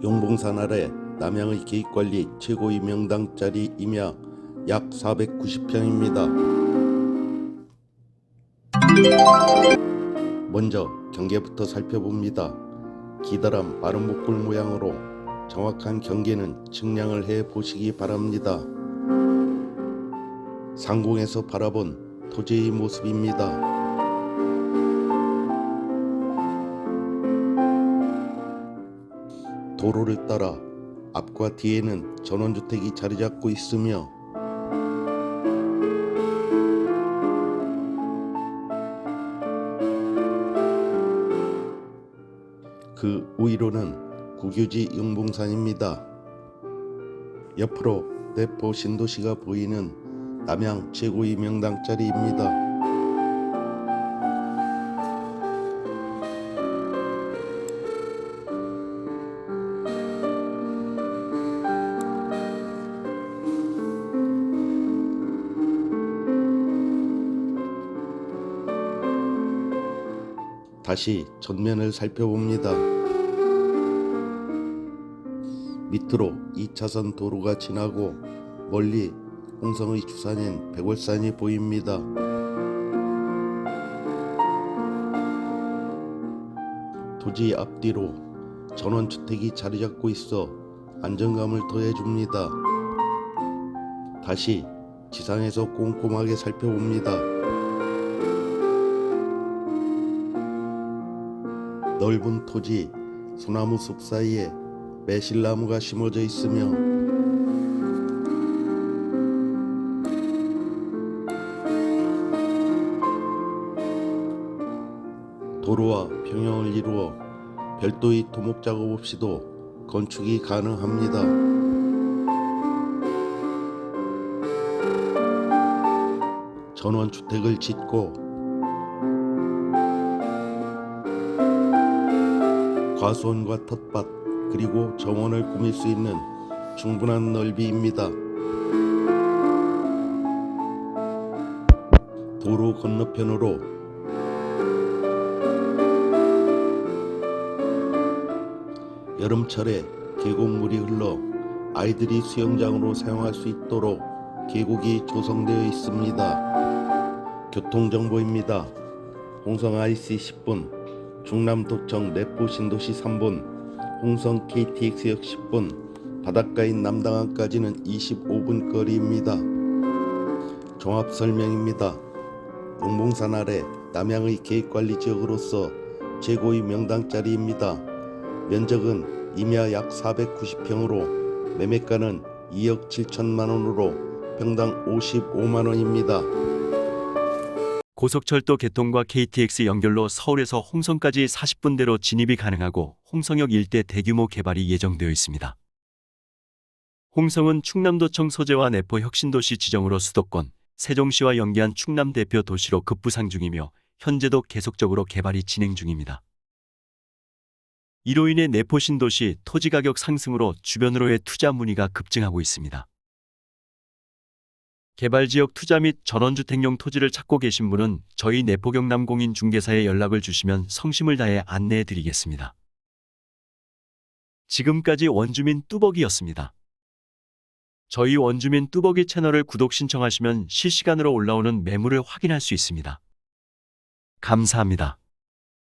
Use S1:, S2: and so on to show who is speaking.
S1: 용봉산 아래 남양의 계획관리 최고위 명당짜리 임야 약 490평입니다. 먼저 경계부터 살펴봅니다. 기다란 마른 목골 모양으로 정확한 경계는 측량을 해 보시기 바랍니다. 상공에서 바라본 토지의 모습입니다. 도로를 따라 앞과 뒤에는 전원주택이 자리 잡고 있으며 그 우위로는 국유지 영봉산입니다. 옆으로 내포 신도시가 보이는 남양 최고의 명당짜리입니다. 다시 전면을 살펴봅니다. 밑으로 2차선 도로가 지나고 멀리 홍성의 주산인 백월산이 보입니다. 도지 앞뒤로 전원주택이 자리 잡고 있어 안정감을 더해줍니다. 다시 지상에서 꼼꼼하게 살펴봅니다. 넓은 토지 소나무 숲 사이에 매실나무가 심어져 있으며 도로와 평형을 이루어 별도의 토목 작업 없이도 건축이 가능합니다. 전원 주택을 짓고 과수원과 텃밭 그리고 정원을 꾸밀 수 있는 충분한 넓이입니다. 도로 건너편으로 여름철에 계곡물이 흘러 아이들이 수영장으로 사용할 수 있도록 계곡이 조성되어 있습니다. 교통정보입니다. 홍성 IC 10분, 중남도청 내포 신도시 3분, 홍성 KTX역 10분, 바닷가인 남당항까지는 25분 거리입니다. 종합 설명입니다. 용봉산 아래 남양의 계획관리 지역으로서 최고의 명당짜리입니다. 면적은 임야 약 490평으로 매매가는 2억 7천만 원으로 평당 55만 원입니다.
S2: 고속철도 개통과 KTX 연결로 서울에서 홍성까지 40분대로 진입이 가능하고 홍성역 일대 대규모 개발이 예정되어 있습니다. 홍성은 충남도청 소재와 내포 혁신도시 지정으로 수도권, 세종시와 연계한 충남 대표 도시로 급부상 중이며 현재도 계속적으로 개발이 진행 중입니다. 이로 인해 내포 신도시 토지 가격 상승으로 주변으로의 투자 문의가 급증하고 있습니다. 개발 지역 투자 및 전원주택용 토지를 찾고 계신 분은 저희 내포경남 공인 중개사에 연락을 주시면 성심을 다해 안내해 드리겠습니다. 지금까지 원주민 뚜벅이였습니다. 저희 원주민 뚜벅이 채널을 구독 신청하시면 실시간으로 올라오는 매물을 확인할 수 있습니다. 감사합니다.